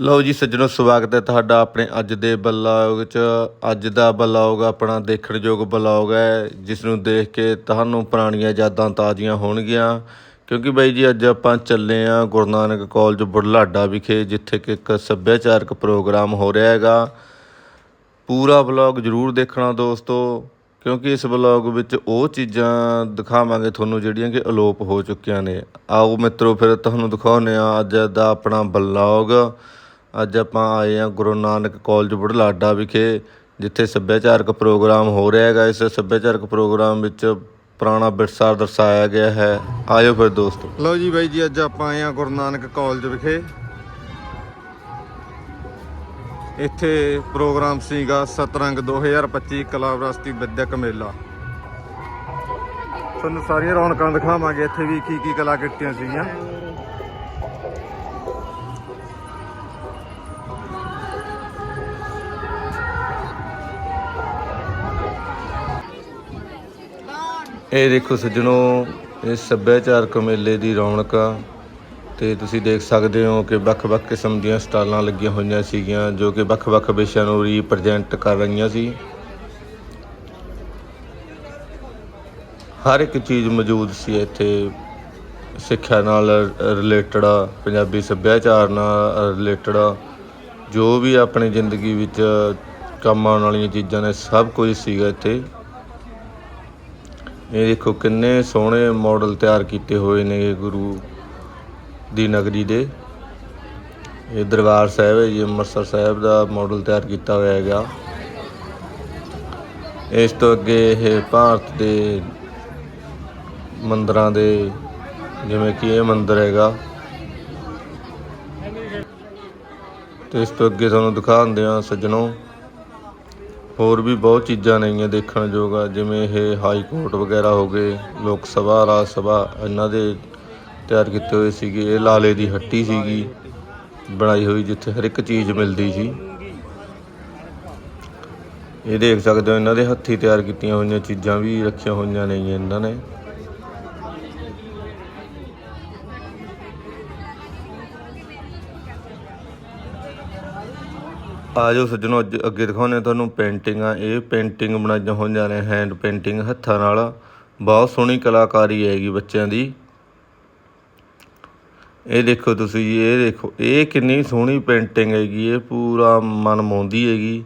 ਲਓ ਜੀ ਸੱਜਣੋ, ਸਵਾਗਤ ਹੈ ਤੁਹਾਡਾ ਆਪਣੇ ਅੱਜ ਦੇ ਬਲੌਗ 'ਚ। ਅੱਜ ਦਾ ਬਲੌਗ ਆਪਣਾ ਦੇਖਣਯੋਗ ਬਲੌਗ ਹੈ ਜਿਸ ਨੂੰ ਦੇਖ ਕੇ ਤੁਹਾਨੂੰ ਪੁਰਾਣੀਆਂ ਯਾਦਾਂ ਤਾਜ਼ੀਆਂ ਹੋਣਗੀਆਂ। ਕਿਉਂਕਿ ਬਾਈ ਜੀ, ਅੱਜ ਆਪਾਂ ਚੱਲੇ ਆ ਗੁਰੂ ਨਾਨਕ ਕਾਲਜ ਬੁਢਲਾਡਾ ਵਿਖੇ, ਜਿੱਥੇ ਕਿ ਇੱਕ ਸੱਭਿਆਚਾਰਕ ਪ੍ਰੋਗਰਾਮ ਹੋ ਰਿਹਾ ਹੈਗਾ। ਪੂਰਾ ਵਲੌਗ ਜਰੂਰ ਦੇਖਣਾ ਦੋਸਤੋ, ਕਿਉਂਕਿ ਇਸ ਵਲੌਗ ਵਿੱਚ ਉਹ ਚੀਜ਼ਾਂ ਦਿਖਾਵਾਂਗੇ ਤੁਹਾਨੂੰ ਜਿਹੜੀਆਂ ਕਿ ਅਲੋਪ ਹੋ ਚੁੱਕੀਆਂ ਨੇ। ਆਓ ਮਿੱਤਰੋ, ਫਿਰ ਤੁਹਾਨੂੰ ਦਿਖਾਉਂਦੇ ਆ ਅੱਜ ਦਾ ਆਪਣਾ ਬਲੌਗ। ਅੱਜ ਆਪਾਂ ਆਏ ਆ ਗੁਰੂ ਨਾਨਕ ਕਾਲਜ ਬੁਢਲਾਡਾ ਵਿਖੇ, ਜਿੱਥੇ ਸੱਭਿਆਚਾਰਕ ਪ੍ਰੋਗਰਾਮ ਹੋ ਰਿਹਾ ਹੈਗਾ। ਇਸ ਸੱਭਿਆਚਾਰਕ ਪ੍ਰੋਗਰਾਮ ਵਿੱਚ ਪੁਰਾਣਾ ਵਿਰਸਾ ਦਰਸਾਇਆ ਗਿਆ ਹੈ। ਆਇਓ ਫਿਰ ਦੋਸਤੋ। ਲਓ ਜੀ ਬਾਈ ਜੀ, ਅੱਜ ਆਪਾਂ ਆਏ ਆ ਗੁਰੂ ਨਾਨਕ ਕਾਲਜ ਵਿਖੇ। ਇੱਥੇ ਪ੍ਰੋਗਰਾਮ ਸੀਗਾ ਸਤਰੰਗ 2025 ਕਲਾ ਵਿਰਾਸਤੀ ਵਿਦਿਅਕ ਮੇਲਾ। ਤੁਹਾਨੂੰ ਸਾਰੀਆਂ ਰੌਣਕਾਂ ਦਿਖਾਵਾਂਗੇ, ਇੱਥੇ ਵੀ ਕੀ ਕੀ ਕਲਾ ਕਿਰਤੀਆਂ ਸੀਗੀਆਂ। ਇਹ ਦੇਖੋ ਸੱਜਣੋ, ਇਹ ਸੱਭਿਆਚਾਰਕ ਮੇਲੇ ਦੀ ਰੌਣਕ ਆ ਤੇ ਤੁਸੀਂ ਦੇਖ ਸਕਦੇ ਹੋ ਕਿ ਵੱਖ-ਵੱਖ ਕਿਸਮ ਦੀਆਂ ਸਟਾਲਾਂ ਲੱਗੀਆਂ ਹੋਈਆਂ ਸੀਗੀਆਂ ਜੋ ਕਿ ਵੱਖ-ਵੱਖ ਵਿਸ਼ਿਆਂ ਨੂੰ ਰਿਪਰੈਜ਼ੈਂਟ ਕਰ ਰਹੀਆਂ ਸੀ। ਹਰ ਇੱਕ ਚੀਜ਼ ਮੌਜੂਦ ਸੀ ਇੱਥੇ। ਸਿੱਖਿਆ ਨਾਲ ਰਿਲੇਟਡ ਆ, ਪੰਜਾਬੀ ਸੱਭਿਆਚਾਰ ਨਾਲ ਰਿਲੇਟਡ ਆ। ਜੋ ਵੀ ਆਪਣੀ ਜ਼ਿੰਦਗੀ ਵਿੱਚ ਕੰਮ ਆਉਣ ਵਾਲੀਆਂ ਚੀਜ਼ਾਂ ਨੇ, ਸਭ ਕੁਝ ਸੀਗਾ ਇੱਥੇ। ਇਹ ਦੇਖੋ ਕਿੰਨੇ ਸੋਹਣੇ ਮਾਡਲ ਤਿਆਰ ਕੀਤੇ ਹੋਏ ਨੇ ਗੁਰੂ ਦੀ ਨਗਰੀ ਦੇ। ਇਹ ਦਰਬਾਰ ਸਾਹਿਬ ਹੈ ਜੀ, ਅੰਮ੍ਰਿਤਸਰ ਸਾਹਿਬ ਦਾ ਮਾਡਲ ਤਿਆਰ ਕੀਤਾ ਹੋਇਆ ਹੈਗਾ। ਇਸ ਤੋਂ ਅੱਗੇ ਇਹ ਭਾਰਤ ਦੇ ਮੰਦਰਾਂ ਦੇ, ਜਿਵੇਂ ਕਿ ਇਹ ਮੰਦਿਰ ਹੈਗਾ। ਤੇ ਇਸ ਤੋਂ ਅੱਗੇ ਤੁਹਾਨੂੰ ਦਿਖਾਉਂਦੇ ਆ ਸੱਜਣੋ ਹੋਰ ਵੀ ਬਹੁਤ ਚੀਜ਼ਾਂ ਨੇਗੀਆਂ ਦੇਖਣ ਯੋਗ ਆ, ਜਿਵੇਂ ਇਹ ਹਾਈ ਕੋਰਟ ਵਗੈਰਾ ਹੋ ਗਏ, ਲੋਕ ਸਭਾ, ਰਾਜ ਸਭਾ, ਇਹਨਾਂ ਦੇ ਤਿਆਰ ਕੀਤੇ ਹੋਏ ਸੀਗੇ। ਇਹ ਲਾਲੇ ਦੀ ਹੱਟੀ ਸੀਗੀ, ਬਣਾਈ ਹੋਈ ਜਿੱਥੇ ਹਰ ਇੱਕ ਚੀਜ਼ ਮਿਲਦੀ ਸੀ। ਇਹ ਦੇਖ ਸਕਦੇ ਹੋ, ਇਹਨਾਂ ਦੇ ਹੱਥੀ ਤਿਆਰ ਕੀਤੀਆਂ ਹੋਈਆਂ ਚੀਜ਼ਾਂ ਵੀ ਰੱਖੀਆਂ ਹੋਈਆਂ ਨੇ ਇਹਨਾਂ ਨੇ। ਆ ਜਾਓ ਸੱਜਣੋ, ਅੱਜ ਅੱਗੇ ਦਿਖਾਉਂਦੇ ਤੁਹਾਨੂੰ ਪੇਂਟਿੰਗਾਂ। ਇਹ ਪੇਂਟਿੰਗ ਬਣਾਈਆਂ ਹੋਈਆਂ ਨੇ ਹੈਂਡ ਪੇਂਟਿੰਗ ਹੱਥਾਂ ਨਾਲ। ਬਹੁਤ ਸੋਹਣੀ ਕਲਾਕਾਰੀ ਹੈਗੀ ਬੱਚਿਆਂ ਦੀ। ਇਹ ਦੇਖੋ ਤੁਸੀਂ, ਇਹ ਦੇਖੋ, ਇਹ ਕਿੰਨੀ ਸੋਹਣੀ ਪੇਂਟਿੰਗ ਹੈਗੀ, ਇਹ ਪੂਰਾ ਮਨ ਮੋਹਦੀ ਹੈਗੀ।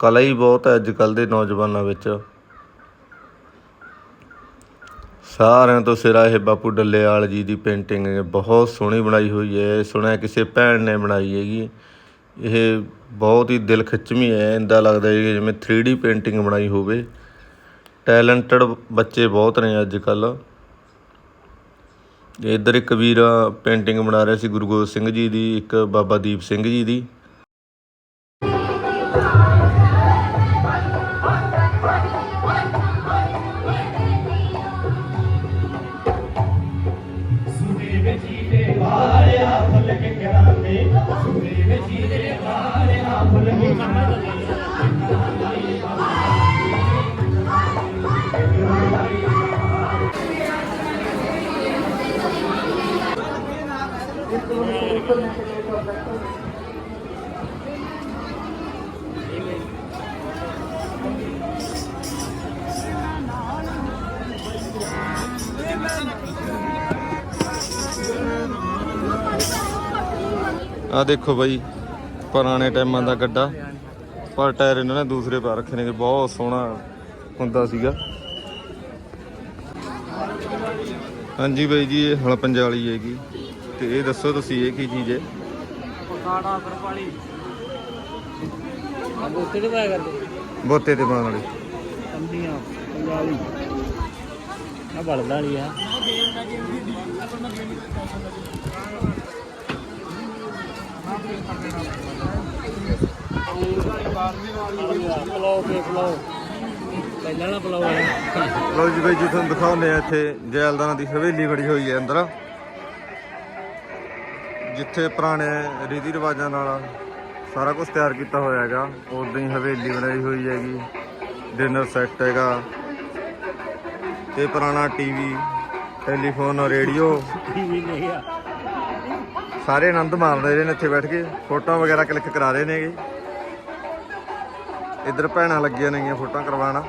ਕਲਾ ਹੀ ਬਹੁਤ ਹੈ ਅੱਜ ਕੱਲ ਦੇ ਨੌਜਵਾਨਾਂ ਵਿੱਚ। ਸਾਰਿਆਂ ਤੋਂ ਸਿਰਾ ਇਹ ਬਾਪੂ ਡੱਲੇਵਾਲ ਜੀ ਦੀ ਪੇਂਟਿੰਗ ਹੈ। ਬਹੁਤ ਸੋਹਣੀ ਬਣਾਈ ਹੋਈ ਹੈ, ਸੁਣਿਆ ਕਿਸੇ ਭੈਣ ਨੇ ਬਣਾਈ ਹੈਗੀ। ਇਹ ਬਹੁਤ ਹੀ ਦਿਲ ਖਿੱਚਵੀਂ ਹੈ ਇੱਦਾਂ ਲੱਗਦਾ ਹੈ ਕਿ ਜਿਵੇਂ 3D ਪੇਂਟਿੰਗ ਬਣਾਈ ਹੋਵੇ। ਟੈਲੈਂਟਡ ਬੱਚੇ ਬਹੁਤ ਨੇ ਅੱਜ ਕੱਲ੍ਹ ਇੱਧਰ ਇੱਕ ਵੀਰ ਪੇਂਟਿੰਗ ਬਣਾ ਰਿਹਾ ਸੀ ਗੁਰੂ ਗੋਬਿੰਦ ਸਿੰਘ ਜੀ ਦੀ, ਇੱਕ ਬਾਬਾ ਦੀਪ ਸਿੰਘ ਜੀ ਦੀ। ਆ ਦੇਖੋ ਬਾਈ ਪੁਰਾਣੇ ਟਾਈਮਾਂ ਦਾ ਗੱਡਾ। ਪਰ ਟਾਇਰ ਇਹਨਾਂ ਨੇ ਦੂਸਰੇ ਪਾ ਰੱਖੇ ਨੇ ਬਹੁਤ ਸੋਹਣਾ ਹੁੰਦਾ ਸੀਗਾ। ਹਾਂਜੀ ਬਾਈ ਜੀ ਇਹ ਹਲ ਪੰਜਾਲੀ ਹੈਗੀ। ਤੇ ਇਹ ਦੱਸੋ ਤੁਸੀਂ ਇਹ ਕੀ ਚੀਜ਼ ਹੈ? ਕਰਪਾਲੀ ਪਾਇਆ ਕਰਦੇ। ਬੋਤੇ ਤੇ ਪਾਉਣ ਵਾਲੀ। ਕੰਦੀਆਂ ਆ ਬਲਦਾ ਵਾਲੀ ਆ। ਪਲਾਓ ਜੀ ਬਾਈ ਜੀ, ਤੁਹਾਨੂੰ ਦਿਖਾਉਂਦੇ ਆ ਇੱਥੇ ਜੈਲਦਾਰਾਂ ਦੀ ਹਵੇਲੀ ਬੜੀ ਹੋਈ ਹੈ ਅੰਦਰ। ਜਿੱਥੇ ਪੁਰਾਣੇ ਰੀਤੀ ਰਿਵਾਜਾਂ ਨਾਲ ਸਾਰਾ ਕੁਝ ਤਿਆਰ ਕੀਤਾ ਹੋਇਆ ਹੈਗਾ। ਉਦਾਂ ਹੀ ਹਵੇਲੀ ਬਣਾਈ ਹੋਈ ਹੈਗੀ। ਡਿਨਰ ਸੈੱਟ ਹੈਗਾ। ਤੇ ਪੁਰਾਣਾ ਟੀਵੀ, ਟੈਲੀਫੋਨ, ਰੇਡੀਓ। ਟੀਵੀ ਨਹੀਂ ਆ। ਸਾਰੇ ਆਨੰਦ ਮਾਣ ਰਹੇ ਨੇ ਇੱਥੇ ਬੈਠ ਕੇ। ਫੋਟੋਆਂ ਵਗੈਰਾ ਕਲਿੱਕ ਕਰਾ ਰਹੇ ਨੇਗੇ। ਇੱਧਰ ਭੈਣਾਂ ਲੱਗੀਆਂ ਨੇਗੀਆਂ ਫੋਟੋਆਂ ਕਰਵਾਉਣ।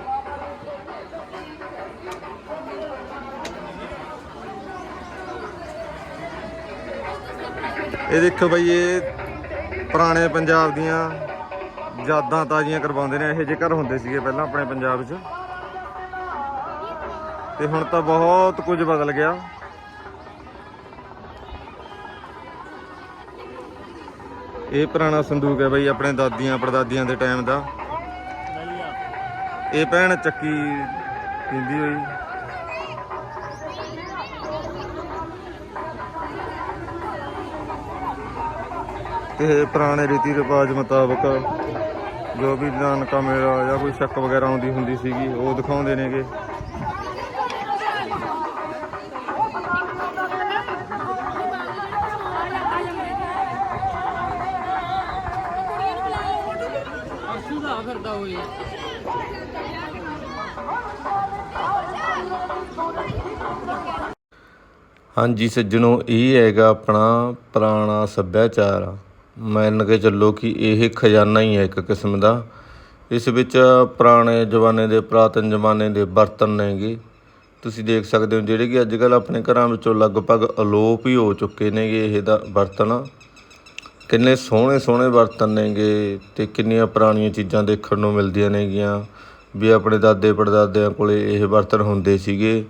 ਇਹ ਦੇਖੋ ਬਈ, ਇਹ ਪੁਰਾਣੇ ਪੰਜਾਬ ਦੀਆਂ ਯਾਦਾਂ ਤਾਜ਼ੀਆਂ ਕਰਵਾਉਂਦੇ ਨੇ। ਇਹੋ ਜਿਹੇ ਘਰ ਹੁੰਦੇ ਸੀਗੇ ਪਹਿਲਾਂ ਆਪਣੇ ਪੰਜਾਬ 'ਚ। ਤੇ ਹੁਣ ਤਾਂ ਬਹੁਤ ਕੁਝ ਬਦਲ ਗਿਆ। ਇਹ ਪੁਰਾਣਾ ਸੰਦੂਕ ਹੈ ਬਈ ਆਪਣੇ ਦਾਦੀਆਂ, ਪੜਦਾਦੀਆਂ ਦੇ ਟਾਈਮ ਦਾ। ਇਹ ਭੈਣ ਚੱਕੀ ਪੀਂਦੀ ਹੋਈ। ਇਹ ਪੁਰਾਣੇ ਰੀਤੀ ਰਿਵਾਜ ਮੁਤਾਬਕ ਜੋ ਵੀ ਨਾਨਕਾ ਮੇਲਾ ਜਾਂ ਕੋਈ ਸ਼ੱਕ ਵਗੈਰਾ ਆਉਂਦੀ ਹੁੰਦੀ ਸੀਗੀ, ਉਹ ਦਿਖਾਉਂਦੇ ਨੇਗੇ। ਹਾਂਜੀ ਸੱਜਣੋ, ਇਹ ਹੈਗਾ ਆਪਣਾ ਪੁਰਾਣਾ ਸੱਭਿਆਚਾਰ ਮੰਨ ਕੇ ਚੱਲੋ ਕਿ ਇਹ ਖਜ਼ਾਨਾ ਹੀ ਹੈ ਇੱਕ ਕਿਸਮ ਦਾ। ਇਸ ਵਿੱਚ ਪੁਰਾਣੇ ਜ਼ਮਾਨੇ ਦੇ, ਪੁਰਾਤਨ ਜ਼ਮਾਨੇ ਦੇ ਬਰਤਨ ਨੇਗੇ। ਤੁਸੀਂ ਦੇਖ ਸਕਦੇ ਹੋ ਜਿਹੜੇ ਕਿ ਅੱਜ ਕੱਲ੍ਹ ਆਪਣੇ ਘਰਾਂ ਵਿੱਚੋਂ ਲਗਭਗ ਅਲੋਪ ਹੀ ਹੋ ਚੁੱਕੇ ਨੇਗੇ ਇਹ ਦਾ ਬਰਤਨ। ਕਿੰਨੇ ਸੋਹਣੇ ਸੋਹਣੇ ਬਰਤਨ ਨੇਗੇ ਤੇ ਕਿੰਨੀਆਂ ਪੁਰਾਣੀਆਂ ਚੀਜ਼ਾਂ ਦੇਖਣ ਨੂੰ ਮਿਲਦੀਆਂ ਨੇਗੀਆਂ। ਵੀ ਆਪਣੇ ਦਾਦੇ ਪੜਦਾਦਿਆਂ ਕੋਲੇ ਇਹ ਬਰਤਨ ਹੁੰਦੇ ਸੀਗੇ।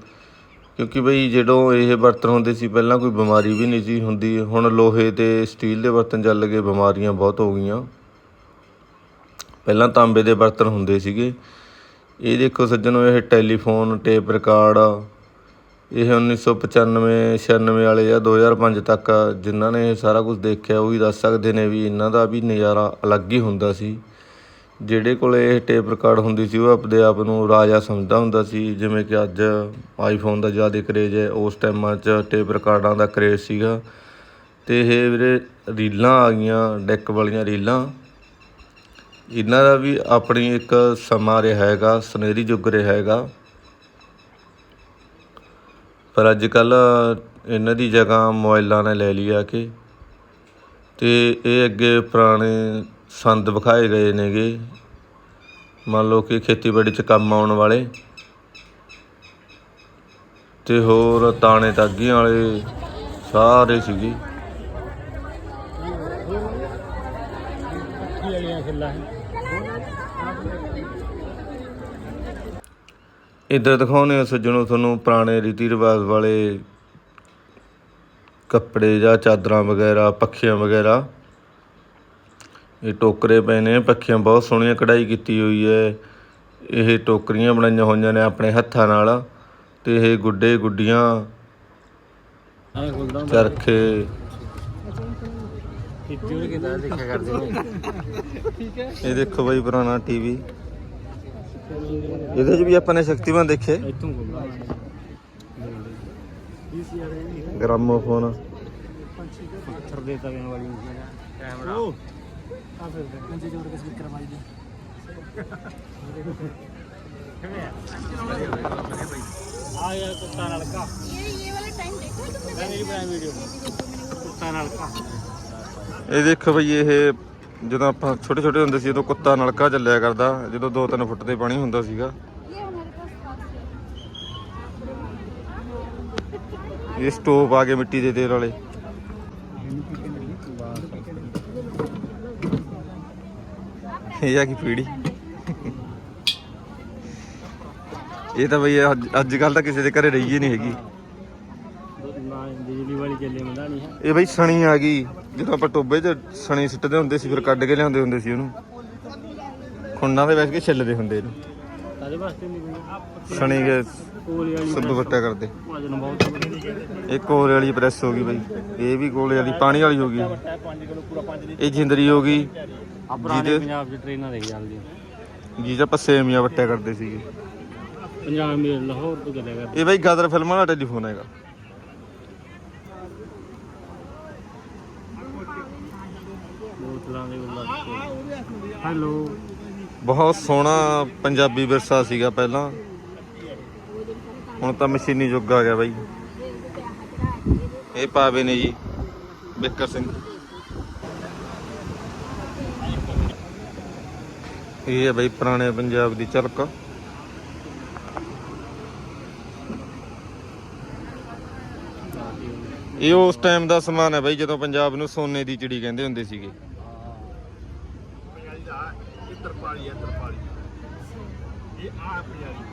ਕਿਉਂਕਿ ਬਈ ਜਦੋਂ ਇਹ ਬਰਤਨ ਹੁੰਦੇ ਸੀ, ਪਹਿਲਾਂ ਕੋਈ ਬਿਮਾਰੀ ਵੀ ਨਹੀਂ ਸੀ ਹੁੰਦੀ। ਹੁਣ ਲੋਹੇ ਤੇ ਸਟੀਲ ਦੇ ਬਰਤਨ ਚੱਲ ਗਏ, ਬਿਮਾਰੀਆਂ ਬਹੁਤ ਹੋ ਗਈਆਂ। ਪਹਿਲਾਂ ਤਾਂਬੇ ਦੇ ਬਰਤਨ ਹੁੰਦੇ ਸੀਗੇ। ਇਹ ਦੇਖੋ ਸੱਜਣੋ, ਇਹ ਟੈਲੀਫੋਨ, ਟੇਪ ਰਿਕਾਰਡ, ਇਹ 1995 96 ਵਾਲੇ ਜਾਂ 2005 ਤੱਕ। ਜਿਨ੍ਹਾਂ ਨੇ ਇਹ ਸਾਰਾ ਕੁਝ ਦੇਖਿਆ, ਉਹ ਵੀ ਦੱਸ ਸਕਦੇ ਨੇ ਵੀ ਇਹਨਾਂ ਦਾ ਵੀ ਨਜ਼ਾਰਾ ਅਲੱਗ ਹੀ ਹੁੰਦਾ ਸੀ। ਜਿਹੜੇ ਕੋਲ ਇਹ ਟੇਪ ਰਿਕਾਰਡ ਹੁੰਦੀ ਸੀ, ਉਹ ਆਪਦੇ ਆਪ ਨੂੰ ਰਾਜਾ ਸਮਝਦਾ ਹੁੰਦਾ ਸੀ, ਜਿਵੇਂ ਕਿ ਅੱਜ ਆਈਫੋਨ ਦਾ ਜ਼ਿਆਦਾ ਕਰੇਜ ਹੈ, ਉਸ ਟਾਈਮਾਂ 'ਚ ਟੇਪ ਰਿਕਾਰਡਾਂ ਦਾ ਕਰੇਜ ਸੀਗਾ। ਤੇ ਇਹ ਵੀਰੇ ਰੀਲਾਂ ਆ ਗਈਆਂ ਡੈਕ ਵਾਲੀਆਂ ਰੀਲਾਂ। ਇਹਨਾਂ ਦਾ ਵੀ ਆਪਣੀ ਇੱਕ ਸਮਾਂ ਰਿਹਾ ਹੈਗਾ, ਸੁਨਹਿਰੀ ਯੁੱਗ ਰਿਹਾ ਹੈਗਾ। ਪਰ ਅੱਜ ਕੱਲ ਇਹਨਾਂ ਦੀ ਜਗ੍ਹਾ ਮੋਬਾਈਲਾਂ ਨੇ ਲੈ ਲਈ ਆ ਕੇ। ਤੇ ਇਹ ਅੱਗੇ ਪੁਰਾਣੇ ਸੰਦ ਵਿਖਾਏ ਗਏ ਨੇਗੇ। ਮੰਨ ਲਓ ਕਿ ਖੇਤੀਬਾੜੀ 'ਚ ਕੰਮ ਆਉਣ ਵਾਲੇ ਤੇ ਹੋਰ ਤਾਣੇ ਤਾਗੀਆਂ ਵਾਲੇ ਸਾਰੇ ਸੀਗੇ। ਇੱਧਰ ਦਿਖਾਉਂਦੇ ਆ ਸੱਜਣੋ ਤੁਹਾਨੂੰ ਪੁਰਾਣੇ ਰੀਤੀ ਰਿਵਾਜ ਵਾਲੇ ਕੱਪੜੇ ਜਾਂ ਚਾਦਰਾਂ ਵਗੈਰਾ, ਪੱਖੀਆਂ ਵਗੈਰਾ। ਇਹ ਟੋਕਰੇ ਪਏ ਨੇ ਪੱਖੀਆਂ ਬਹੁਤ ਸੋਹਣੀਆਂ ਕਢਾਈ ਕੀਤੀ ਹੋਈ ਹੈ। ਇਹ ਟੋਕਰੀਆਂ ਬਣਾਈਆਂ ਹੋਈਆਂ ਨੇ ਆਪਣੇ ਹੱਥਾਂ ਨਾਲ ਤੇ ਇਹ ਗੁੱਡੇ ਗੁੱਡੀਆਂ ਚਰਖੇ। ਇਹ ਦੇਖੋ ਬਈ ਪੁਰਾਣਾ ਟੀਵੀ। ਇਹਦੇ 'ਚ ਵੀ ਆਪਾਂ ਨੇ ਸ਼ਕਤੀਮਾਨ ਦੇਖੇ। ਗ੍ਰਾਮੋਫੋਨ। ਪੱਥਰ ਦੇ ਤਵਿਆਂ ਵਾਲੀ। ਕੈਮਰਾ ਆ ਫਿਰ ਕੰਜੇ ਜੋੜ ਕੇ ਸਪੀਕਰ ਮਾਰੀ ਦੀ ਆ ਯਾਰ ਕੁੱਤਾ ਨਾਲ ਕਾ ये ये वाला टाइम देखो तुमने ਮੈਂ ਨਹੀਂ ਬਣਾਇਆ ਵੀਡੀਓ ਕੁੱਤਾ ਨਾਲ ਕਾ ਇਹ ਦੇਖੋ ਬਈ ਇਹ ਜਦੋਂ ਆਪਾਂ ਛੋਟੇ ਛੋਟੇ ਹੁੰਦੇ ਸੀ ਉਦੋਂ ਕੁੱਤਾ ਨਲਕਾ ਚੱਲਿਆ ਕਰਦਾ ਜਦੋਂ 2-3 ਫੁੱਟ ਦੇ ਪਾਣੀ ਹੁੰਦਾ ਸੀਗਾ ये हमारे पास खास है ਇਹ ਸਟੋਵ ਆ ਗਏ ਮਿੱਟੀ ਦੇ ਤੇਲ ਵਾਲੇ ਇਹ ਆ ਕੀ ਪੀੜੀ? ਇਹ ਤਾਂ ਬਈ ਅੱਜ- ਕੱਲ ਤਾਂ ਕਿਸੇ ਦੇ ਘਰੇ ਰਹੀ ਹੀ ਨਹੀਂ ਹੈਗੀ। ਬਿਜਲੀ ਵਾਲੀ ਚੱਲੇ ਮੰਦਾ ਨਹੀਂ ਇਹ ਬਈ ਸਣੀ ਆ ਗਈ। ਜਦੋਂ ਆਪਾਂ ਟੋਬੇ 'ਚ ਸਣੀ ਸਿੱਟਦੇ ਹੁੰਦੇ ਸੀ, ਫਿਰ ਕੱਢ ਕੇ ਲਿਆਉਂਦੇ ਹੁੰਦੇ ਸੀ ਉਹਨੂੰ। ਖੁੰਡਾਂ ਦੇ ਬੈਠ ਕੇ ਛਿੱਲਦੇ ਹੁੰਦੇ ਇਹਨੂੰ। ਤਾਰੇ ਵਾਸਤੇ ਨਹੀਂ ਸਣੀ ਕੇ ਕੋਲੀ ਵਾਲੀ ਕਰਦੇ। ਇਹ ਕੋਲੇ ਵਾਲੀ ਪ੍ਰੈਸ ਹੋ ਗਈ ਬਈ। ਇਹ ਵੀ ਕੋਲੇ ਵਾਲੀ, ਪਾਣੀ ਵਾਲੀ ਹੋ ਗਈ। ਇਹ ਜਿੰਦਰੀ ਹੋ ਗਈ। ਆ ਪੁਰਾਣੇ ਜਿਹਦੇ- ਪੰਜਾਬ 'ਚ ਟ੍ਰੇਨਾਂ ਦੇਖ ਜਾਂਦੀਆਂ ਜੀ ਜਾਂ ਪੱਸੇ ਮੀਆਂ ਵੱਟਿਆ ਕਰਦੇ ਸੀਗੇ। ਪੰਜਾਬ ਮੇਰ ਲਾਹੌਰ ਤੋਂ ਚੱਲਿਆ ਕਰਦਾ। ਇਹ ਬਈ ਗਦਰ ਫਿਲਮਾਂ ਦਾ ਟੈਲੀਫੋਨ ਹੈਗਾ। ਬੋਤਲਾਂ ਦੇ ਗੁੱਲਾ ਹੈਲੋ। ਬਹੁਤ ਸੋਹਣਾ ਪੰਜਾਬੀ ਵਿਰਸਾ ਸੀਗਾ ਪਹਿਲਾਂ। ਹੁਣ ਤਾਂ ਮਸ਼ੀਨੀ ਯੁੱਗ ਆ ਗਿਆ ਬਾਈ। ਇਹ ਪਾਵੇ ਨੇ ਜੀ ਬਿੱਕਰ ਸਿੰਘ। ਇਹ ਹੈ ਬਈ ਪੁਰਾਣੇ ਪੰਜਾਬ ਦੀ ਝਲਕ। ਇਹ ਉਸ ਟਾਈਮ ਦਾ ਸਮਾਨ ਹੈ ਬਈ ਜਦੋਂ ਪੰਜਾਬ ਨੂੰ ਸੋਨੇ ਦੀ ਚਿੜੀ ਕਹਿੰਦੇ ਹੁੰਦੇ ਸੀਗੇ। ਤਰਪਾਲੀ ਹੈ ਤਰਪਾਲੀ ਇਹ ਆ ਪੰਜਾਬੀ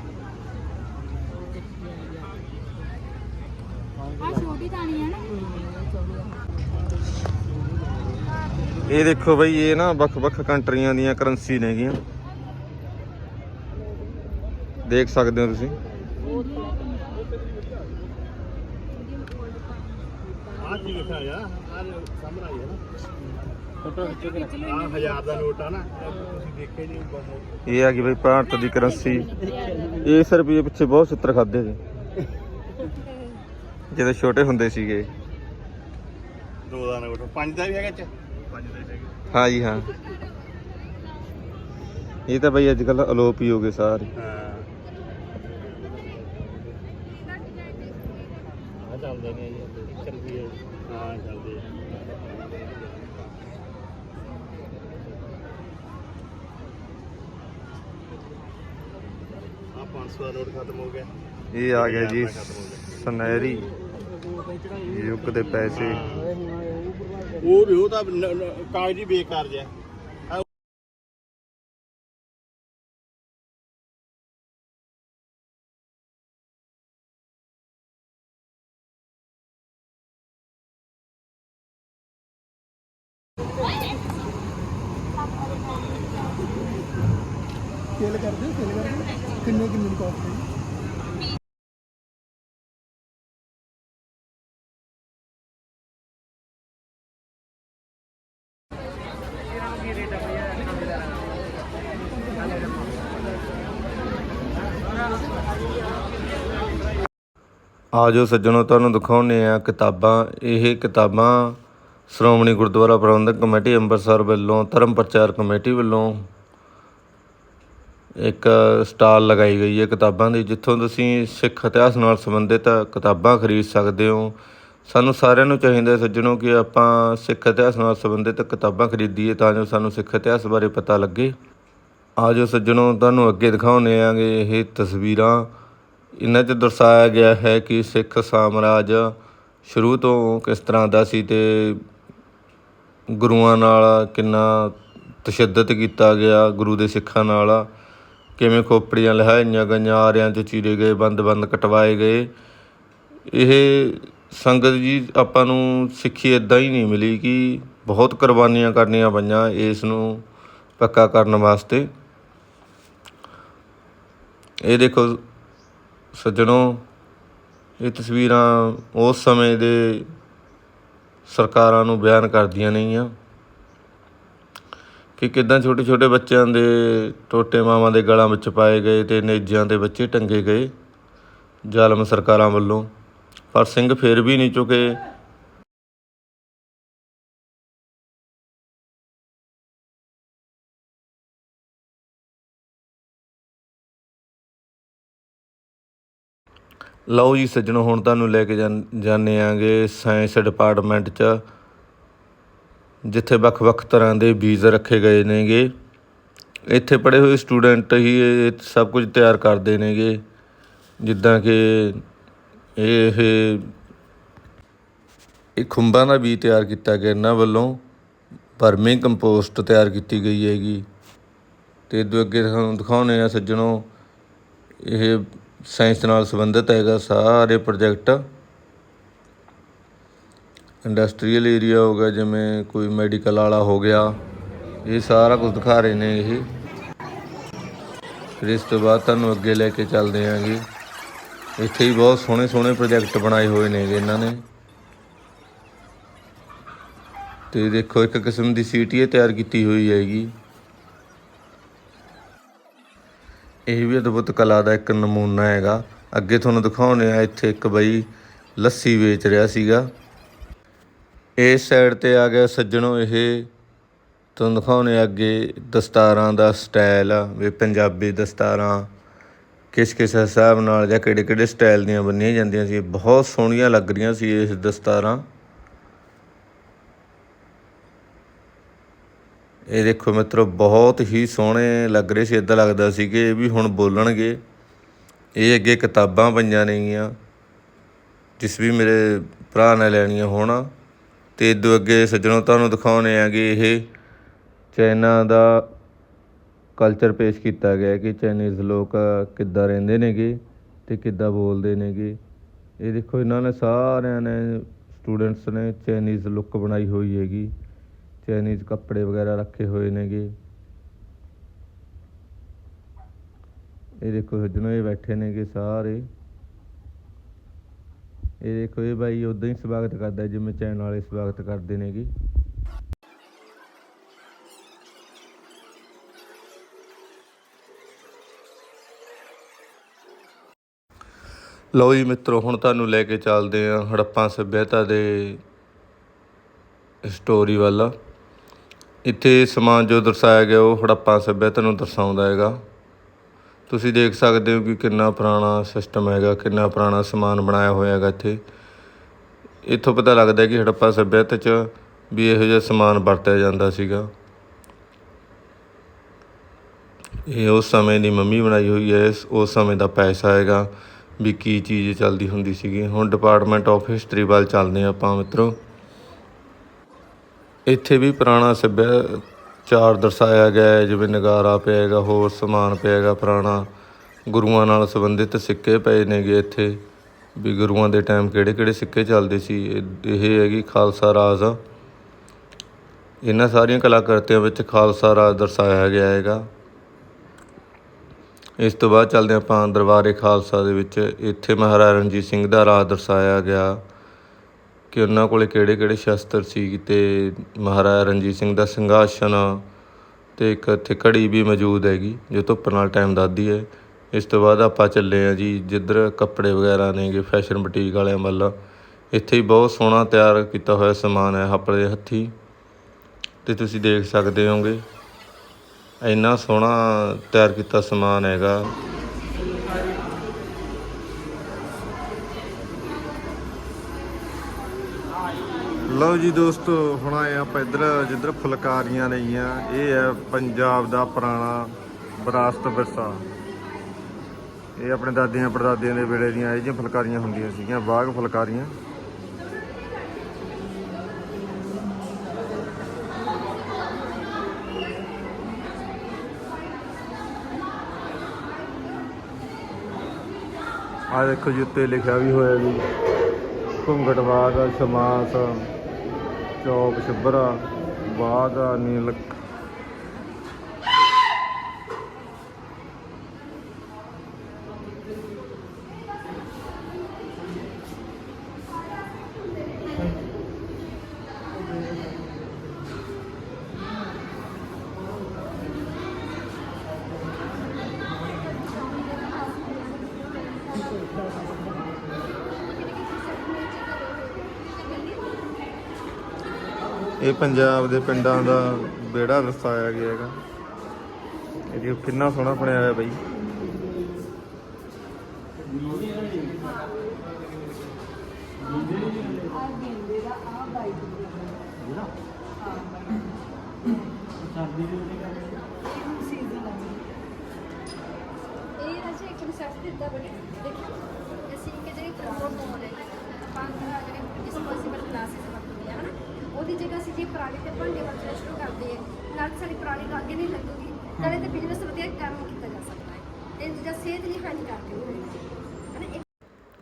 ਆ ਛੋਟੀ ਤਾਣੀ ਹੈ ਨਾ। ਇਹ ਦੇਖੋ ਬਈ, ਇਹ ਨਾ ਵੱਖ-ਵੱਖ ਕੰਟਰੀਆਂ ਦੀਆਂ ਕਰੰਸੀ ਨੇਗੀਆਂ। ਦੇਖ ਸਕਦੇ ਹੋ ਤੁਸੀਂ। ਆ ਕੀ ਲਿਖਿਆ ਆ ਸਾਹਮਣੇ ਆਈ ਨਾ ਫੋਟੋ ਖਿੱਚ ਕੇ ਆ ਹਜ਼ਾਰ ਦਾ ਨੋਟ ਆ ਨਾ ਤੁਸੀਂ ਦੇਖੇ ਨਹੀਂ ਇਹ ਆ ਗਈ ਬਈ ਭਾਰਤ ਦੀ ਕਰੰਸੀ। ਇਸ ਰੁਪਏ ਪਿੱਛੇ ਬਹੁਤ ਛਿੱਤਰ ਖਾਦੇ ਸੀ। ਜਦੋਂ ਛੋਟੇ ਹੁੰਦੇ ਸੀਗੇ। ਦੋ ਦਾ ਨੋਟ ਪੰਜ ਦਾ ਵੀ ਹੈਗਾ ਚ? ਹਾਂ ਜੀ ਹਾਂ। ਇਹ ਤਾਂ ਬਈ ਅੱਜ ਕੱਲ ਅਲੋਪ ਹੀ ਹੋ ਗਏ ਸਾਰੇ। ਹਾਂ। ਆ ਚੱਲਦੇ ਨੇ ਜੀ 1 ਰੁਪਏ ਹਾਂ ਚੱਲਦੇ ਆ। ਆ 500 ਦਾ ਨੋਟ ਖਤਮ ਹੋ ਗਿਆ। ਇਹ ਆ ਗਿਆ ਜੀ ਸੁਨਹਿਰੀ। ਯੁੱਗ ਦੇ ਪੈਸੇ। ਉਹ ਵੀ ਉਹ ਤਾਂ ਨ- ਨ- ਕਾਗਜ਼ ਹੀ ਬੇਕਾਰ ਜਿਹਾ। ਆਹ ਸੇਲ ਕਰਦੇ ਸੇਲ ਕਰਦੇ ਕਿੰਨੇ ਕਿੰਨੇ ਦੀ ਕਾਸਟ ਹੈ? ਆਜੋ ਸੱਜਣੋ, ਤੁਹਾਨੂੰ ਦਿਖਾਉਨੇ ਆ ਕਿਤਾਬਾਂ। ਇਹ ਕਿਤਾਬਾਂ ਸ਼੍ਰੋਮਣੀ ਗੁਰਦੁਆਰਾ ਪ੍ਰਬੰਧਕ ਕਮੇਟੀ ਅੰਮ੍ਰਿਤਸਰ ਵੱਲੋਂ, ਧਰਮ ਪ੍ਰਚਾਰ ਕਮੇਟੀ ਵੱਲੋਂ ਇੱਕ ਸਟਾਲ ਲਗਾਈ ਗਈ ਹੈ ਕਿਤਾਬਾਂ ਦੀ, ਜਿੱਥੋਂ ਤੁਸੀਂ ਸਿੱਖ ਇਤਿਹਾਸ ਨਾਲ ਸੰਬੰਧਿਤ ਕਿਤਾਬਾਂ ਖਰੀਦ ਸਕਦੇ ਹੋ। ਸਾਨੂੰ ਸਾਰਿਆਂ ਨੂੰ ਚਾਹੀਦਾ ਹੈ ਸੱਜਣੋ ਕਿ ਆਪਾਂ ਸਿੱਖ ਇਤਿਹਾਸ ਨਾਲ ਸੰਬੰਧਿਤ ਕਿਤਾਬਾਂ ਖਰੀਦੀਏ ਤਾਂ ਜੋ ਸਾਨੂੰ ਸਿੱਖ ਇਤਿਹਾਸ ਬਾਰੇ ਪਤਾ ਲੱਗੇ। ਆਜੋ ਸੱਜਣੋ, ਤੁਹਾਨੂੰ ਅੱਗੇ ਦਿਖਾਉਨੇ ਆਂਗੇ ਇਹ ਤਸਵੀਰਾਂ। ਇਹਨਾਂ 'ਚ ਦਰਸਾਇਆ ਗਿਆ ਹੈ ਕਿ ਸਿੱਖ ਸਾਮਰਾਜ ਸ਼ੁਰੂ ਤੋਂ ਕਿਸ ਤਰ੍ਹਾਂ ਦਾ ਸੀ ਅਤੇ ਗੁਰੂਆਂ ਨਾਲ ਕਿੰਨਾ ਤਸ਼ੱਦਦ ਕੀਤਾ ਗਿਆ, ਗੁਰੂ ਦੇ ਸਿੱਖਾਂ ਨਾਲ, ਕਿਵੇਂ ਖੋਪੜੀਆਂ ਲਹਾਈਆਂ ਗਈਆਂ, ਆਰਿਆਂ 'ਚ ਚੀਰੇ ਗਏ ਬੰਦ-ਬੰਦ ਕਟਵਾਏ ਗਏ। ਇਹ ਸੰਗਤ ਜੀ ਆਪਾਂ ਨੂੰ ਸਿੱਖੀ ਇਦਾਂ ਹੀ ਨਹੀਂ ਮਿਲੀ ਕਿ ਬਹੁਤ ਕੁਰਬਾਨੀਆਂ ਕਰਨੀਆਂ ਪਈਆਂ ਇਸ ਨੂੰ ਪੱਕਾ ਕਰਨ ਵਾਸਤੇ। ਇਹ ਦੇਖੋ ਸੱਜਣੋ, ਇਹ ਤਸਵੀਰਾਂ ਉਸ ਸਮੇਂ ਦੇ ਸਰਕਾਰਾਂ ਨੂੰ ਬਿਆਨ ਕਰਦੀਆਂ ਨੇਗੀਆਂ ਕਿ ਕਿਦਾਂ ਛੋਟੇ ਛੋਟੇ ਬੱਚਿਆਂ ਦੇ ਟੋਟੇ ਮਾਵਾਂ ਦੇ ਗਲਾਂ ਵਿੱਚ ਪਾਏ ਗਏ ਤੇ ਨੇਜਾਂ ਦੇ ਬੱਚੇ ਟੰਗੇ ਗਏ ਜ਼ਾਲਮ ਸਰਕਾਰਾਂ ਵੱਲੋਂ। ਪਰ ਸਿੰਘ ਫੇਰ ਵੀ ਨਹੀਂ ਚੁਕੇ। ਲਓ ਜੀ, ਸੱਜਣੋ, ਹੁਣ ਤੁਹਾਨੂੰ ਲੈ ਕੇ ਜਾਣ- ਜਾਂਦੇ ਆਂਗੇ ਸਾਇੰਸ ਡਿਪਾਰਟਮੈਂਟ 'ਚ, ਜਿੱਥੇ ਵੱਖ-ਵੱਖ ਤਰ੍ਹਾਂ ਦੇ ਬੀਜ ਰੱਖੇ ਗਏ ਨੇਗੇ। ਇੱਥੇ ਪੜ੍ਹੇ ਹੋਏ ਸਟੂਡੈਂਟ ਹੀ ਇਹ ਸਭ ਕੁਝ ਤਿਆਰ ਕਰਦੇ ਨੇਗੇ। ਜਿੱਦਾਂ ਕਿ ਇਹ ਇਹ ਖੁੰਬਾਂ ਦਾ ਬੀਜ ਤਿਆਰ ਕੀਤਾ ਗਿਆ ਇਹਨਾਂ ਵੱਲੋਂ। ਵਰਮੀ ਕੰਪੋਸਟ ਤਿਆਰ ਕੀਤੀ ਗਈ ਹੈਗੀ। ਤੇ ਇਦੋਂ ਅੱਗੇ ਤੁਹਾਨੂੰ ਦਿਖਾਉਣੇ ਆ ਸੱਜਣੋ, ਇਹ ਸਾਇੰਸ ਨਾਲ ਸੰਬੰਧਿਤ ਹੈਗਾ ਸਾਰੇ ਪ੍ਰੋਜੈਕਟ। ਇੰਡਸਟਰੀਅਲ ਏਰੀਆ ਹੋ ਗਿਆ, ਜਿਵੇਂ ਕੋਈ ਮੈਡੀਕਲ ਵਾਲਾ ਹੋ ਗਿਆ, ਇਹ ਸਾਰਾ ਕੁਝ ਦਿਖਾ ਰਹੇ ਨੇ ਇਹ। ਫਿਰ ਇਸ ਤੋਂ ਬਾਅਦ ਤੁਹਾਨੂੰ ਅੱਗੇ ਲੈ ਕੇ ਚੱਲਦੇ ਆਂਗੇ। ਇੱਥੇ ਹੀ ਬਹੁਤ ਸੋਹਣੇ ਸੋਹਣੇ ਪ੍ਰੋਜੈਕਟ ਬਣਾਏ ਹੋਏ ਨੇਗੇ ਇਹਨਾਂ ਨੇ। ਤੇ ਦੇਖੋ ਇੱਕ ਕਿਸਮ ਦੀ ਸੀਟੀਏ ਤਿਆਰ ਕੀਤੀ ਹੋਈ ਹੈਗੀ। ਇਹ ਵੀ ਅਦਭੁਤ ਕਲਾ ਦਾ ਇੱਕ ਨਮੂਨਾ ਹੈਗਾ। ਅੱਗੇ ਤੁਹਾਨੂੰ ਦਿਖਾਉਣੇ ਆ ਇੱਥੇ ਇੱਕ ਬਈ ਲੱਸੀ ਵੇਚ ਰਿਹਾ ਸੀਗਾ। ਇਸ ਸਾਈਡ ਤੇ ਆ ਗਿਆ ਸੱਜਣੋ ਇਹ। ਤੁਹਾਨੂੰ ਦਿਖਾਉਣੇ ਆ ਅੱਗੇ ਦਸਤਾਰਾਂ ਦਾ ਸਟਾਈਲ ਆ, ਵੀ ਪੰਜਾਬੀ ਦਸਤਾਰਾਂ ਕਿਸ ਕਿਸ ਹਿਸਾਬ ਨਾਲ ਜਾਂ ਕਿਹੜੇ ਕਿਹੜੇ ਸਟਾਈਲ ਦੀਆਂ ਬੰਨੀਆਂ ਜਾਂਦੀਆਂ ਸੀ। ਬਹੁਤ ਸੋਹਣੀਆਂ ਲੱਗ ਰਹੀਆਂ ਸੀ ਇਹ ਦਸਤਾਰਾਂ। ਇਹ ਦੇਖੋ ਮਿੱਤਰੋ, ਬਹੁਤ ਹੀ ਸੋਹਣੇ ਲੱਗ ਰਹੇ ਸੀ ਇਦਾਂ ਲੱਗਦਾ ਸੀ ਕਿ ਇਹ ਵੀ ਹੁਣ ਬੋਲਣਗੇ। ਇਹ ਅੱਗੇ ਕਿਤਾਬਾਂ ਪਈਆਂ ਨੇਗੀਆਂ, ਜਿਸ ਵੀ ਮੇਰੇ ਭਰਾ ਨੇ ਲੈਣੀਆਂ ਹੋਣ। ਤੇ ਇਦੋਂ ਅੱਗੇ ਸੱਜਣੋ, ਤੁਹਾਨੂੰ ਦਿਖਾਉਣੇ ਆਗੇ ਇਹ ਚਾਈਨਾ ਦਾ ਕਲਚਰ ਪੇਸ਼ ਕੀਤਾ ਗਿਆ ਕਿ ਚਾਈਨੀਜ਼ ਲੋਕ ਕਿੱਦਾਂ ਰਹਿੰਦੇ ਨੇਗੇ ਤੇ ਕਿੱਦਾਂ ਬੋਲਦੇ ਨੇਗੇ। ਇਹ ਦੇਖੋ, ਇਹਨਾਂ ਨੇ ਸਾਰਿਆਂ ਨੇ ਸਟੂਡੈਂਟਸ ਨੇ ਚਾਈਨੀਜ਼ ਲੁੱਕ ਬਣਾਈ ਹੋਈ ਹੈਗੀ। ਚਾਈਨੀਜ਼ ਕੱਪੜੇ ਵਗੈਰਾ ਰੱਖੇ ਹੋਏ ਨੇਗੇ। ਇਹ ਦੇਖੋ ਸੱਜਣੋ, ਇਹ ਬੈਠੇ ਨੇਗੇ ਸਾਰੇ। ਇਹ ਦੇਖੋ, ਇਹ ਬਾਈ ਉਦਾਂ ਹੀ ਸਵਾਗਤ ਕਰਦਾ, ਜਿਵੇਂ ਚੈਨ ਵਾਲੇ ਸਵਾਗਤ ਕਰਦੇ ਨੇਗੇ। ਲਓ ਜੀ ਮਿੱਤਰੋ, ਹੁਣ ਤੁਹਾਨੂੰ ਲੈ ਕੇ ਚੱਲਦੇ ਹਾਂ ਹੜੱਪਾ ਸਭਿਅਤਾ ਦੇ ਸਟੋਰੀ ਵੱਲ। ਇੱਥੇ ਸਮਾਨ ਜੋ ਦਰਸਾਇਆ ਗਿਆ, ਉਹ ਹੜੱਪਾ ਸੱਭਿਅਤਾ ਨੂੰ ਦਰਸਾਉਂਦਾ ਹੈਗਾ। ਤੁਸੀਂ ਦੇਖ ਸਕਦੇ ਹੋ ਕਿ ਕਿੰਨਾ ਪੁਰਾਣਾ ਸਿਸਟਮ ਹੈਗਾ, ਕਿੰਨਾ ਪੁਰਾਣਾ ਸਮਾਨ ਬਣਾਇਆ ਹੋਇਆ ਹੈਗਾ ਇੱਥੇ। ਇੱਥੋਂ ਪਤਾ ਲੱਗਦਾ ਕਿ ਹੜੱਪਾ ਸੱਭਿਅਤਾ 'ਚ ਵੀ ਇਹੋ ਜਿਹਾ ਸਮਾਨ ਵਰਤਿਆ ਜਾਂਦਾ ਸੀਗਾ। ਇਹ ਉਸ ਸਮੇਂ ਦੀ ਮੰਮੀ ਬਣਾਈ ਹੋਈ ਹੈ, ਇਸ- ਉਸ ਸਮੇਂ ਦਾ ਪੈਸਾ ਹੈਗਾ ਵੀ ਕੀ ਚੀਜ਼ ਚੱਲਦੀ ਹੁੰਦੀ ਸੀਗੀ। ਹੁਣ ਡਿਪਾਰਟਮੈਂਟ ਆਫ ਹਿਸਟਰੀ ਵੱਲ ਚੱਲਦੇ ਹਾਂ ਆਪਾਂ ਮਿੱਤਰੋ। ਇੱਥੇ ਵੀ ਪੁਰਾਣਾ ਸੱਭਿਆਚਾਰ ਦਰਸਾਇਆ ਗਿਆ ਹੈ, ਜਿਵੇਂ ਨਗਾਰਾ ਪਿਆ ਹੈਗਾ, ਹੋਰ ਸਮਾਨ ਪਿਆ ਹੈਗਾ ਪੁਰਾਣਾ। ਗੁਰੂਆਂ ਨਾਲ ਸੰਬੰਧਿਤ ਸਿੱਕੇ ਪਏ ਨੇਗੇ ਇੱਥੇ। ਵੀ ਗੁਰੂਆਂ ਦੇ ਟਾਈਮ ਕਿਹੜੇ ਕਿਹੜੇ ਸਿੱਕੇ ਚੱਲਦੇ ਸੀ? ਇਹ- ਇਹ ਹੈਗੀ ਖਾਲਸਾ ਰਾਜ। ਇਹਨਾਂ ਸਾਰੀਆਂ ਕਲਾਕ੍ਰਿਤੀਆਂ ਵਿੱਚ ਖਾਲਸਾ ਰਾਜ ਦਰਸਾਇਆ ਗਿਆ ਹੈਗਾ। ਇਸ ਤੋਂ ਬਾਅਦ ਚੱਲਦੇ ਆਪਾਂ ਦਰਬਾਰੇ ਖਾਲਸਾ ਦੇ ਵਿੱਚ। ਇੱਥੇ ਮਹਾਰਾਜਾ ਰਣਜੀਤ ਸਿੰਘ ਦਾ ਰਾਜ ਦਰਸਾਇਆ ਗਿਆ। ਕਿ ਉਹਨਾਂ ਕੋਲੇ ਕਿਹੜੇ ਕਿਹੜੇ ਸ਼ਸਤਰ ਸੀ ਤੇ ਮਹਾਰਾਜਾ ਰਣਜੀਤ ਸਿੰਘ ਦਾ ਸਿੰਘਾਸਨ ਤੇ ਇੱਕ ਇੱਥੇ ਘੜੀ ਵੀ ਮੌਜੂਦ ਹੈਗੀ, ਜੋ ਧੁੱਪ ਨਾਲ ਟਾਈਮ ਦੱਸਦੀ ਹੈ। ਇਸ ਤੋਂ ਬਾਅਦ ਆਪਾਂ ਚੱਲੇ ਆ ਜੀ, ਜਿੱਧਰ ਕੱਪੜੇ ਵਗੈਰਾ ਨੇਗੇ ਫੈਸ਼ਨ ਬੁਟੀਕ ਵਾਲਿਆਂ ਵੱਲ। ਇੱਥੇ ਹੀ ਬਹੁਤ ਸੋਹਣਾ ਤਿਆਰ ਕੀਤਾ ਹੋਇਆ ਸਮਾਨ ਹੈ, ਆਪਣੇ ਹੱਥੀ। ਤੇ ਤੁਸੀਂ ਦੇਖ ਸਕਦੇ ਹੋਗੇ ਇੰਨਾ ਸੋਹਣਾ ਤਿਆਰ ਕੀਤਾ ਸਮਾਨ ਹੈਗਾ। ਲਓ ਜੀ ਦੋਸਤੋ, ਹੁਣ ਆਏ ਆਪਾਂ ਇੱਧਰ, ਜਿੱਧਰ ਫੁਲਕਾਰੀਆਂ ਲਈਆਂ, ਇਹ ਹੈ ਪੰਜਾਬ ਦਾ ਪੁਰਾਣਾ ਵਿਰਾਸਤ ਵਿਰਸਾ। ਇਹ ਆਪਣੇ ਦਾਦੀਆਂ ਪੜਦਾਦਿਆਂ ਦੇ ਵੇਲੇ ਦੀਆਂ ਇਹ ਜਿਹੀਆਂ ਫੁਲਕਾਰੀਆਂ ਹੁੰਦੀਆਂ ਸੀਗੀਆਂ, ਬਾਗ ਫੁਲਕਾਰੀਆਂ। ਆ ਦੇਖੋ ਜੀ, ਉੱਤੇ ਲਿਖਿਆ ਵੀ ਹੋਇਆ ਜੀ, ਘੁੰਗਟ ਸ਼ਮਾਸ। ਚੌਕ ਛੱਬਰਾ ਬਾਗ ਨੀਲ ਇਹ ਪੰਜਾਬ ਦੇ ਪਿੰਡਾਂ ਦਾ ਬੇੜਾ ਦਰਸਾਇਆ ਗਿਆ ਹੈਗਾ। ਇਹ ਦੇਖੋ ਕਿੰਨਾ ਸੋਹਣਾ ਬਣਿਆ ਹੋਇਆ ਬਈ। ਇਹ ਰਾਜੇ ਇੱਕ ਰਿਸਰਚ ਦਿੱਤਾ ਬਣੇ ਦੇਖਿਓ। ਅਸੀਂ ਕਿ ਜਿਹੜੀ ਪ੍ਰਮੋਟ ਹੋ ਰਹੀ ਪੰਜ ਜਿਹੜੇ ਡਿਸਪੋਜ਼ੇਬਲ ਗਲਾਸਿਸ ਵਰਤਦੇ ਆ, ਹਨਾ? ਉਹਦੀ ਜਗ੍ਹਾ ਅਸੀਂ ਜੇ ਪੁਰਾਣੇ ਤੇ ਭਾਂਡੇ ਵਰਤਣੇ ਸ਼ੁਰੂ ਕਰਦੇ ਆ ਨਾਲ ਸਾਡੀ ਪੁਰਾਣੀ ਨੂੰ ਨਹੀਂ ਲੱਗੂਗੀ, ਨਾਲੇ ਤੇ ਬਿਜ਼ਨਸ ਵਧੀਆ ਕੰਮ ਕੀਤਾ ਜਾ ਸਕਦਾ ਹੈ। ਤੇ ਜਿਹੜਾ ਸਿਹਤ ਲਈ ਹਾਨੀਕਾਰਕ ਨਹੀਂ ਹੋਵੇਗਾ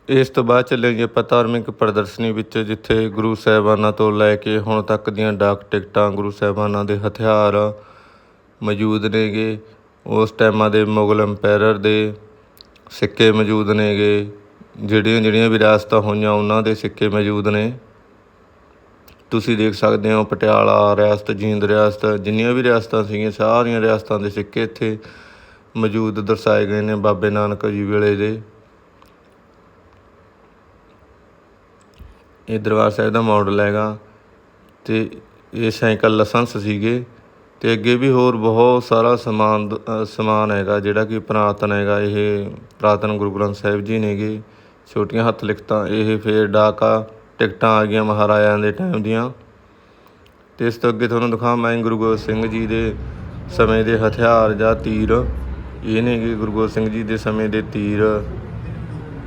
ਇਸ ਤੋਂ ਬਾਅਦ ਚੱਲੇ ਜੀ ਆਪਾਂ ਧਾਰਮਿਕ ਪ੍ਰਦਰਸ਼ਨੀ ਵਿੱਚ, ਜਿੱਥੇ ਗੁਰੂ ਸਾਹਿਬਾਨਾਂ ਤੋਂ ਲੈ ਕੇ ਹੁਣ ਤੱਕ ਦੀਆਂ ਡਾਕ ਟਿਕਟਾਂ ਗੁਰੂ ਸਾਹਿਬਾਨਾਂ ਦੇ ਹਥਿਆਰ ਮੌਜੂਦ ਨੇਗੇ। ਉਸ ਟਾਈਮਾਂ ਦੇ ਮੁਗਲ ਅੰਪਾਇਰ ਦੇ ਸਿੱਕੇ ਮੌਜੂਦ ਨੇਗੇ। ਜਿਹੜੀਆਂ ਜਿਹੜੀਆਂ ਵਿਰਾਸਤਾਂ ਹੋਈਆਂ, ਉਹਨਾਂ ਦੇ ਸਿੱਕੇ ਮੌਜੂਦ ਨੇ। ਤੁਸੀਂ ਦੇਖ ਸਕਦੇ ਹੋ ਪਟਿਆਲਾ, ਰਿਆਸਤ, ਜੀਂਦ ਰਿਆਸਤ, ਜਿੰਨੀਆਂ ਵੀ ਰਿਆਸਤਾਂ ਸੀਗੀਆਂ, ਸਾਰੀਆਂ ਰਿਆਸਤਾਂ ਦੇ ਸਿੱਕੇ ਇੱਥੇ ਮੌਜੂਦ ਦਰਸਾਏ ਗਏ ਨੇ ਬਾਬੇ ਨਾਨਕ ਜੀ ਵੇਲੇ ਦੇ। ਇਹ ਦਰਬਾਰ ਸਾਹਿਬ ਦਾ ਮਾਡਲ ਹੈਗਾ ਤੇ ਇਹ ਸਾਈਕਲ ਲਾਇਸੈਂਸ ਸੀਗੇ ਤੇ ਅੱਗੇ ਵੀ ਹੋਰ ਬਹੁਤ ਸਾਰਾ ਸਮਾਨ ਸਮਾਨ ਹੈਗਾ, ਜਿਹੜਾ ਕਿ ਪੁਰਾਤਨ ਹੈਗਾ, ਇਹ ਪੁਰਾਤਨ ਗੁਰੂ ਗ੍ਰੰਥ ਸਾਹਿਬ ਜੀ ਨੇਗੇ। ਛੋਟੀਆਂ ਹੱਥ ਲਿਖਤਾਂ, ਇਹ ਫੇਰ ਡਾਕਾ ਟਿਕਟਾਂ ਆ ਗਈਆਂ ਮਹਾਰਾਜਿਆਂ ਦੇ ਟਾਈਮ ਦੀਆਂ। ਤੇ ਇਸ ਤੋਂ ਅੱਗੇ ਤੁਹਾਨੂੰ ਦਿਖਾਵਾਂ ਮੈਂ ਗੁਰੂ ਗੋਬਿੰਦ ਸਿੰਘ ਜੀ ਦੇ ਸਮੇਂ ਦੇ ਹਥਿਆਰ ਜਾਂ ਤੀਰ। ਇਹ ਨੇ ਕਿ ਗੁਰੂ ਗੋਬਿੰਦ ਸਿੰਘ ਜੀ ਦੇ ਸਮੇਂ ਦੇ ਤੀਰ।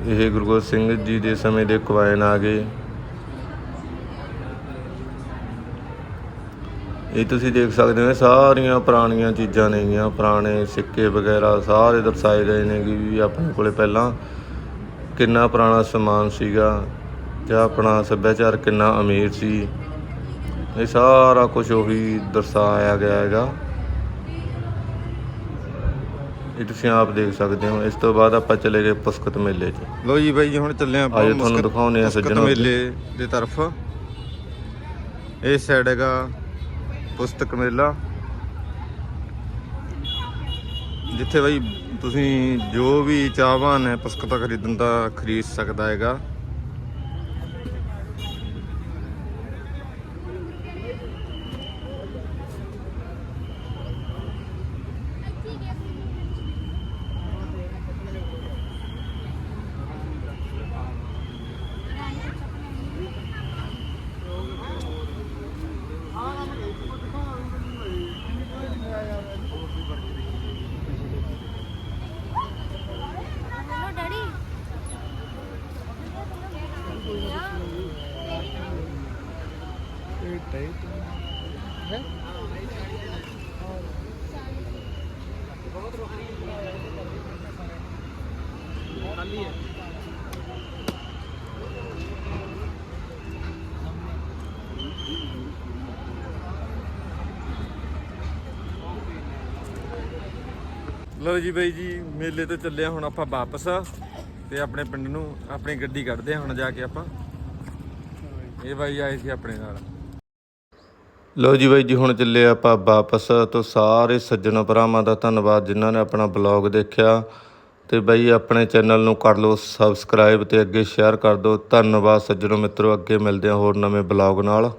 ਇਹ ਗੁਰੂ ਗੋਬਿੰਦ ਸਿੰਘ ਜੀ ਦੇ ਸਮੇਂ ਦੇ ਕਵਾਇਨ ਆ ਗਏ। ਇਹ ਤੁਸੀਂ ਦੇਖ ਸਕਦੇ ਹੋ, ਇਹ ਸਾਰੀਆਂ ਪੁਰਾਣੀਆਂ ਚੀਜ਼ਾਂ ਨੇਗੀਆਂ, ਪੁਰਾਣੇ ਸਿੱਕੇ ਵਗੈਰਾ ਸਾਰੇ ਦਰਸਾਏ ਗਏ ਨੇ ਕਿ ਵੀ ਆਪਣੇ ਕੋਲੇ ਪਹਿਲਾਂ ਕਿੰਨਾ ਪੁਰਾਣਾ ਸਮਾਨ ਸੀਗਾ। ਜਾਂ ਆਪਣਾ ਸੱਭਿਆਚਾਰ ਕਿੰਨਾ ਅਮੀਰ ਸੀ। ਇਹ ਸਾਰਾ ਕੁਝ ਉਹੀ ਦਰਸਾਇਆ ਗਿਆ ਹੈਗਾ। ਇਹ ਤੁਸੀਂ ਆਪ ਦੇਖ ਸਕਦੇ ਹੋ। ਇਸ ਤੋਂ ਬਾਅਦ ਆਪਾਂ ਚਲੇ ਗਏ ਪੁਸਕਤ ਮੇਲੇ 'ਚ। ਲੋ ਜੀ ਬਾਈ ਜੀ ਹੁਣ ਚੱਲੇ ਆਪਾਂ ਆਜੋ ਤੁਹਾਨੂੰ ਦਿਖਾਉਂਦੇ ਆ ਸੱਜਣੋ। ਮੇਲੇ ਦੇ ਤਰਫ। ਇਸ ਸਾਈਡ ਹੈਗਾ ਪੁਸਤਕ ਮੇਲਾ। ਜਿੱਥੇ ਬਾਈ ਤੁਸੀਂ ਜੋ ਵੀ ਚਾਹਵਾਨ ਹੈ ਪੁਸਤਕਾਂ ਖਰੀਦਣ ਦਾ ਖਰੀਦ ਸਕਦਾ ਹੈਗਾ। ਲੋ ਜੀ ਬਾਈ ਜੀ ਮੇਲੇ ਤੋਂ ਚੱਲੇ ਹਾਂ ਹੁਣ ਆਪਾਂ ਵਾਪਸ ਤੇ ਆਪਣੇ ਪਿੰਡ ਨੂੰ ਆਪਣੀ ਗੱਡੀ ਕੱਢਦੇ ਹਾਂ ਹੁਣ ਜਾ ਕੇ ਆਪਾਂ। ਇਹ ਬਾਈ ਆਏ ਸੀ ਆਪਣੇ ਨਾਲ। ਲੋ ਜੀ ਬਾਈ ਜੀ ਹੁਣ ਚੱਲੇ ਆਪਾਂ ਵਾਪਸ। ਤੋਂ ਸਾਰੇ ਸੱਜਣ ਭਰਾਵਾਂ ਦਾ ਧੰਨਵਾਦ ਜਿਨ੍ਹਾਂ ਨੇ ਆਪਣਾ ਬਲੌਗ ਦੇਖਿਆ। ਤੇ ਬਾਈ ਆਪਣੇ ਚੈਨਲ ਨੂੰ ਕਰ ਲਓ ਸਬਸਕ੍ਰਾਈਬ ਤੇ ਅੱਗੇ ਸ਼ੇਅਰ ਕਰ ਦਿਓ। ਧੰਨਵਾਦ ਸੱਜਣੋ ਮਿੱਤਰੋ, ਅੱਗੇ ਮਿਲਦੇ ਹਾਂ ਹੋਰ ਨਵੇਂ ਬਲੌਗ ਨਾਲ।